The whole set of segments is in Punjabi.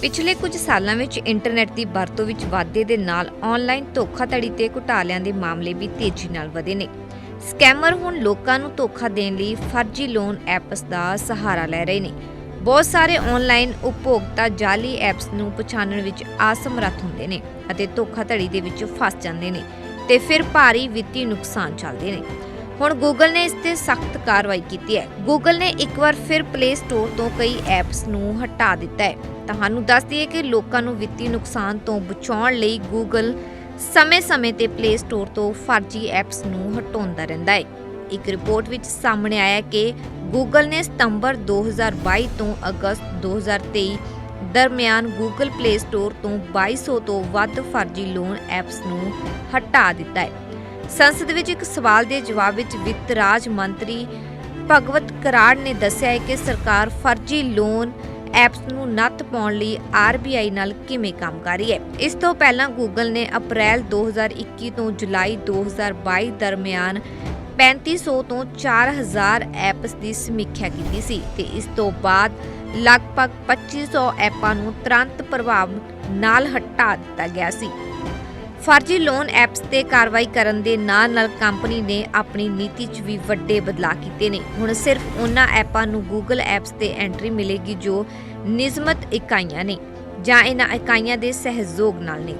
ਪਿਛਲੇ ਕੁਝ ਸਾਲਾਂ ਵਿੱਚ ਇੰਟਰਨੈਟ ਦੀ ਵਰਤੋਂ ਵਿੱਚ ਵਾਧੇ ਦੇ ਨਾਲ ਆਨਲਾਈਨ ਧੋਖਾਧੜੀ ਤੇ ਘੁਟਾਲਿਆਂ ਦੇ ਮਾਮਲੇ ਵੀ ਤੇਜ਼ੀ ਨਾਲ ਵਧੇ ਨੇ। ਸਕੈਮਰ ਹੁਣ ਲੋਕਾਂ ਨੂੰ ਧੋਖਾ ਦੇਣ ਲਈ ਫਰਜ਼ੀ ਲੋਨ ਐਪਸ ਦਾ ਸਹਾਰਾ ਲੈ ਰਹੇ ਨੇ। ਬਹੁਤ ਸਾਰੇ ਆਨਲਾਈਨ ਉਪਭੋਗਤਾ ਜਾਲੀ ਐਪਸ ਨੂੰ ਪਛਾਣਨ ਵਿੱਚ ਅਸਮਰੱਥ ਹੁੰਦੇ ਨੇ ਅਤੇ ਧੋਖਾਧੜੀ ਦੇ ਵਿੱਚ ਫਸ ਜਾਂਦੇ ਨੇ ਤੇ ਫਿਰ ਭਾਰੀ ਵਿੱਤੀ ਨੁਕਸਾਨ ਚੱਲਦੇ ਨੇ। ਹੁਣ ਗੂਗਲ ਨੇ ਇਸ ਤੇ ਸਖਤ ਕਾਰਵਾਈ ਕੀਤੀ ਹੈ। ਗੂਗਲ ਨੇ ਇੱਕ ਵਾਰ ਫਿਰ ਪਲੇ ਸਟੋਰ ਤੋਂ ਕਈ ਐਪਸ ਨੂੰ ਹਟਾ ਦਿੱਤਾ ਹੈ। ਤੁਹਾਨੂੰ ਦੱਸ ਦਈਏ ਕਿ ਲੋਕਾਂ ਨੂੰ ਵਿੱਤੀ ਨੁਕਸਾਨ ਤੋਂ ਬਚਾਉਣ ਲਈ ਗੂਗਲ ਸਮੇਂ-ਸਮੇਂ ਤੇ ਪਲੇ ਸਟੋਰ ਤੋਂ ਫਰਜ਼ੀ ਐਪਸ ਨੂੰ ਹਟਾਉਂਦਾ ਰਹਿੰਦਾ ਹੈ। ਇੱਕ ਰਿਪੋਰਟ ਵਿੱਚ ਸਾਹਮਣੇ ਆਇਆ ਕਿ ਗੂਗਲ ਨੇ ਸਤੰਬਰ 2022 ਤੋਂ ਅਗਸਤ 2023 ਦਰਮਿਆਨ ਗੂਗਲ ਪਲੇ ਸਟੋਰ ਤੋਂ 2200 ਤੋਂ ਵੱਧ ਫਰਜ਼ੀ ਲੋਨ ਐਪਸ ਨੂੰ ਹਟਾ ਦਿੱਤਾ ਹੈ। ਸੰਸਦ ਵਿੱਚ ਇੱਕ ਸਵਾਲ ਦੇ ਜਵਾਬ ਵਿੱਚ ਵਿੱਤ ਰਾਜ ਮੰਤਰੀ ਭਗਵਤ ਕਰਾੜ ਨੇ ਦੱਸਿਆ ਹੈ ਕਿ ਸਰਕਾਰ ਫਰਜ਼ੀ ਲੋਨ ਐਪਸ ਨੂੰ ਨੱਥ ਪਾਉਣ ਲਈ ਆਰਬੀਆਈ ਨਾਲ ਕਿਵੇਂ ਕੰਮ ਕਰ ਰਹੀ ਹੈ? ਇਸ ਤੋਂ ਪਹਿਲਾਂ ਗੂਗਲ ਨੇ ਅਪ੍ਰੈਲ 2021 ਤੋਂ ਜੁਲਾਈ 2022 ਦਰਮਿਆਨ 3500 ਤੋਂ 4000 ਐਪਸ ਦੀ ਸਮੀਖਿਆ ਕੀਤੀ ਸੀ ਤੇ ਇਸ ਤੋਂ ਬਾਅਦ ਲਗਭਗ 2500 ਐਪਾਂ ਨੂੰ ਤੁਰੰਤ ਪ੍ਰਭਾਵ ਨਾਲ ਹਟਾ ਦਿੱਤਾ ਗਿਆ ਸੀ। ਫਰਜ਼ੀ ਲੋਨ ਐਪਸ ਤੇ ਕਾਰਵਾਈ ਕਰਨ ਦੇ ਨਾਲ ਨਾਲ ਕੰਪਨੀ ਨੇ ਆਪਣੀ ਨੀਤੀ 'ਚ ਵੀ ਵੱਡੇ ਬਦਲਾਅ ਕੀਤੇ ਨੇ। ਹੁਣ ਸਿਰਫ ਉਹਨਾਂ ਐਪਾਂ ਨੂੰ Google ਐਪਸ ਤੇ ਐਂਟਰੀ ਮਿਲੇਗੀ ਜੋ ਨਿਯਮਤ ਇਕਾਈਆਂ ਨੇ ਜਾਂ ਇਹਨਾਂ ਇਕਾਈਆਂ ਦੇ ਸਹਿਯੋਗ ਨਾਲ ਨੇ।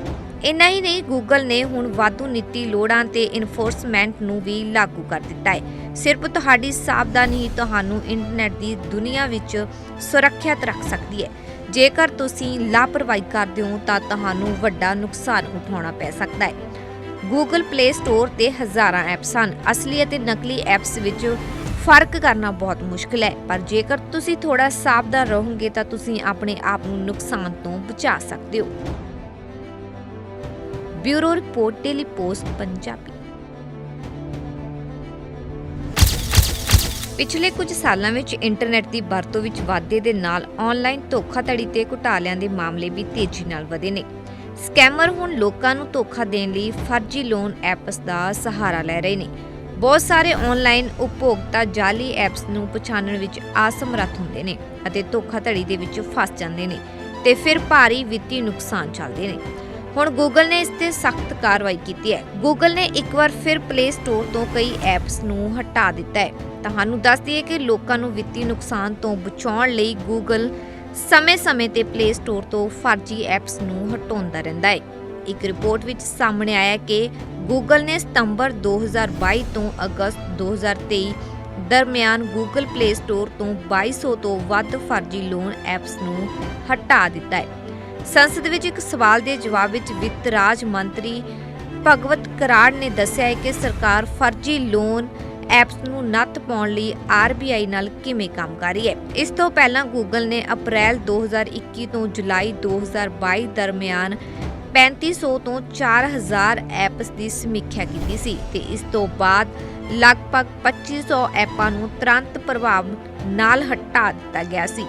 ਇੰਨਾ ਹੀ ਨਹੀਂ, Google ਨੇ ਹੁਣ ਵਾਧੂ ਨੀਤੀ ਲੋੜਾਂ ਤੇ ਇਨਫੋਰਸਮੈਂਟ ਨੂੰ ਵੀ ਲਾਗੂ ਕਰ ਦਿੱਤਾ ਹੈ। ਸਿਰਫ ਤੁਹਾਡੀ ਸਾਵਧਾਨੀ ਹੀ ਤੁਹਾਨੂੰ ਇੰਟਰਨੈਟ ਦੀ ਦੁਨੀਆ ਵਿੱਚ ਸੁਰੱਖਿਅਤ ਰੱਖ ਸਕਦੀ ਹੈ। ਜੇਕਰ ਤੁਸੀਂ ਲਾਪਰਵਾਹੀ ਕਰਦੇ ਹੋ ਤਾਂ ਤੁਹਾਨੂੰ ਵੱਡਾ ਨੁਕਸਾਨ ਉਠਾਉਣਾ ਪੈ ਸਕਦਾ ਹੈ। Google Play Store ਤੇ ਹਜ਼ਾਰਾਂ ਐਪਸ ਹਨ। ਅਸਲੀ ਅਤੇ ਨਕਲੀ ਐਪਸ ਵਿੱਚ ਫ਼ਰਕ ਕਰਨਾ ਬਹੁਤ ਮੁਸ਼ਕਲ ਹੈ। ਪਰ ਜੇਕਰ ਤੁਸੀਂ ਥੋੜਾ ਸਾਵਧਾਨ ਰਹੋਗੇ ਤਾਂ ਤੁਸੀਂ ਆਪਣੇ ਆਪ ਨੂੰ ਨੁਕਸਾਨ ਤੋਂ ਬਚਾ ਸਕਦੇ ਹੋ। Bureau report, daily post, Punjabi. ਪਿਛਲੇ ਕੁਝ ਸਾਲਾਂ ਵਿੱਚ ਇੰਟਰਨੈਟ ਦੀ ਵਰਤੋਂ ਵਿੱਚ ਵਾਧੇ ਦੇ ਨਾਲ ਆਨਲਾਈਨ ਧੋਖਾਧੜੀ ਤੇ ਘੁਟਾਲਿਆਂ ਦੇ ਮਾਮਲੇ ਵੀ ਤੇਜ਼ੀ ਨਾਲ ਵਧੇ ਨੇ। ਸਕੈਮਰ ਹੁਣ ਲੋਕਾਂ ਨੂੰ ਧੋਖਾ ਦੇਣ ਲਈ ਫਰਜ਼ੀ ਲੋਨ ਐਪਸ ਦਾ ਸਹਾਰਾ ਲੈ ਰਹੇ ਨੇ। ਬਹੁਤ ਸਾਰੇ ਆਨਲਾਈਨ ਉਪਭੋਗਤਾ ਜਾਲੀ ਐਪਸ ਨੂੰ ਪਛਾਣਨ ਵਿੱਚ ਅਸਮਰੱਥ ਹੁੰਦੇ ਨੇ ਅਤੇ ਧੋਖਾਧੜੀ ਦੇ ਵਿੱਚ ਫਸ ਜਾਂਦੇ ਨੇ ਤੇ ਫਿਰ ਭਾਰੀ ਵਿੱਤੀ ਨੁਕਸਾਨ ਚੱਲਦੇ ਨੇ। ਹੁਣ ਗੂਗਲ ਨੇ ਇਸ ਤੇ ਸਖਤ ਕਾਰਵਾਈ ਕੀਤੀ ਹੈ। ਗੂਗਲ ਨੇ ਇੱਕ ਵਾਰ ਫਿਰ ਪਲੇ ਸਟੋਰ ਤੋਂ ਕਈ ਐਪਸ ਨੂੰ ਹਟਾ ਦਿੱਤਾ ਹੈ। ਤੁਹਾਨੂੰ ਦੱਸ ਦਈਏ ਕਿ ਲੋਕਾਂ ਨੂੰ ਵਿੱਤੀ ਨੁਕਸਾਨ ਤੋਂ ਬਚਾਉਣ ਲਈ ਗੂਗਲ ਸਮੇਂ-ਸਮੇਂ ਤੇ ਪਲੇ ਸਟੋਰ ਤੋਂ ਫਰਜ਼ੀ ਐਪਸ ਨੂੰ ਹਟਾਉਂਦਾ ਰਹਿੰਦਾ ਹੈ। ਇੱਕ ਰਿਪੋਰਟ ਵਿੱਚ ਸਾਹਮਣੇ ਆਇਆ ਕਿ ਗੂਗਲ ਨੇ ਸਤੰਬਰ 2022 ਤੋਂ ਅਗਸਤ 2023 ਦਰਮਿਆਨ ਗੂਗਲ ਪਲੇ ਸਟੋਰ ਤੋਂ 2200 ਤੋਂ ਵੱਧ ਫਰਜ਼ੀ ਲੋਨ ਐਪਸ ਨੂੰ ਹਟਾ ਦਿੱਤਾ ਹੈ। ਸੰਸਦ ਵਿੱਚ ਇੱਕ ਸਵਾਲ ਦੇ ਜਵਾਬ ਵਿੱਚ ਵਿੱਤ ਰਾਜ ਮੰਤਰੀ ਭਗਵਤ ਕਰਾੜ ਨੇ ਦੱਸਿਆ ਹੈ ਕਿ ਸਰਕਾਰ ਫਰਜ਼ੀ ਲੋਨ ਐਪਸ ਨੂੰ ਨੱਥ ਪਾਉਣ ਲਈ ਆਰਬੀਆਈ ਨਾਲ ਕਿਵੇਂ ਕੰਮ ਕਰ ਰਹੀ ਹੈ? ਇਸ ਤੋਂ ਪਹਿਲਾਂ ਗੂਗਲ ਨੇ ਅਪ੍ਰੈਲ 2021 ਤੋਂ ਜੁਲਾਈ 2022 ਦਰਮਿਆਨ 3500 ਤੋਂ 4000 ਐਪਸ ਦੀ ਸਮੀਖਿਆ ਕੀਤੀ ਸੀ ਤੇ ਇਸ ਤੋਂ ਬਾਅਦ ਲਗਭਗ 2500 ਐਪਾਂ ਨੂੰ ਤੁਰੰਤ ਪ੍ਰਭਾਵ ਨਾਲ ਹਟਾ ਦਿੱਤਾ ਗਿਆ ਸੀ।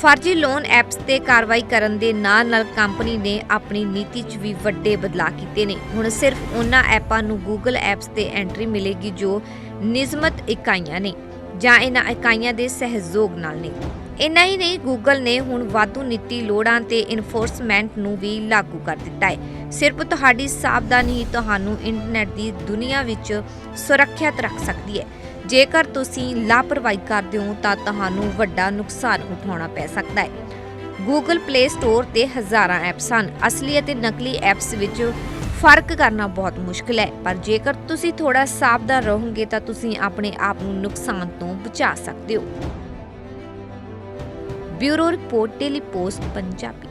ਫਰਜ਼ੀ ਲੋਨ ਐਪਸ ਤੇ ਕਾਰਵਾਈ ਕਰਨ ਦੇ ਨਾਲ ਨਾਲ ਕੰਪਨੀ ਨੇ ਆਪਣੀ ਨੀਤੀ 'ਚ ਵੀ ਵੱਡੇ ਬਦਲਾਅ ਕੀਤੇ ਨੇ। ਹੁਣ ਸਿਰਫ ਉਹਨਾਂ ਐਪਾਂ ਨੂੰ Google ਐਪਸ ਤੇ ਐਂਟਰੀ ਮਿਲੇਗੀ ਜੋ ਨਿਯਮਤ ਇਕਾਈਆਂ ਨੇ ਜਾਂ ਇਹਨਾਂ ਇਕਾਈਆਂ ਦੇ ਸਹਿਯੋਗ ਨਾਲ ਨੇ। ਇੰਨਾ ਹੀ ਨਹੀਂ, Google ਨੇ ਹੁਣ ਵਾਧੂ ਨੀਤੀ ਲੋੜਾਂ ਤੇ ਇਨਫੋਰਸਮੈਂਟ ਨੂੰ ਵੀ ਲਾਗੂ ਕਰ ਦਿੱਤਾ ਹੈ। ਸਿਰਫ ਤੁਹਾਡੀ ਸਾਵਧਾਨੀ ਹੀ ਤੁਹਾਨੂੰ ਇੰਟਰਨੈਟ ਦੀ ਦੁਨੀਆ ਵਿੱਚ ਸੁਰੱਖਿਅਤ ਰੱਖ ਸਕਦੀ ਹੈ। ਜੇਕਰ ਤੁਸੀਂ ਲਾਪਰਵਾਹੀ ਕਰਦੇ ਹੋ ਤਾਂ ਤੁਹਾਨੂੰ ਵੱਡਾ ਨੁਕਸਾਨ ਉਠਾਉਣਾ ਪੈ ਸਕਦਾ ਹੈ। Google Play Store ਤੇ ਹਜ਼ਾਰਾਂ ਐਪਸ ਹਨ। ਅਸਲੀ ਅਤੇ ਨਕਲੀ ਐਪਸ ਵਿੱਚ ਫ਼ਰਕ ਕਰਨਾ ਬਹੁਤ ਮੁਸ਼ਕਲ ਹੈ। ਪਰ ਜੇਕਰ ਤੁਸੀਂ ਥੋੜਾ ਸਾਵਧਾਨ ਰਹੋਗੇ ਤਾਂ ਤੁਸੀਂ ਆਪਣੇ ਆਪ ਨੂੰ ਨੁਕਸਾਨ ਤੋਂ ਬਚਾ ਸਕਦੇ ਹੋ। Bureau report daily post Punjabi.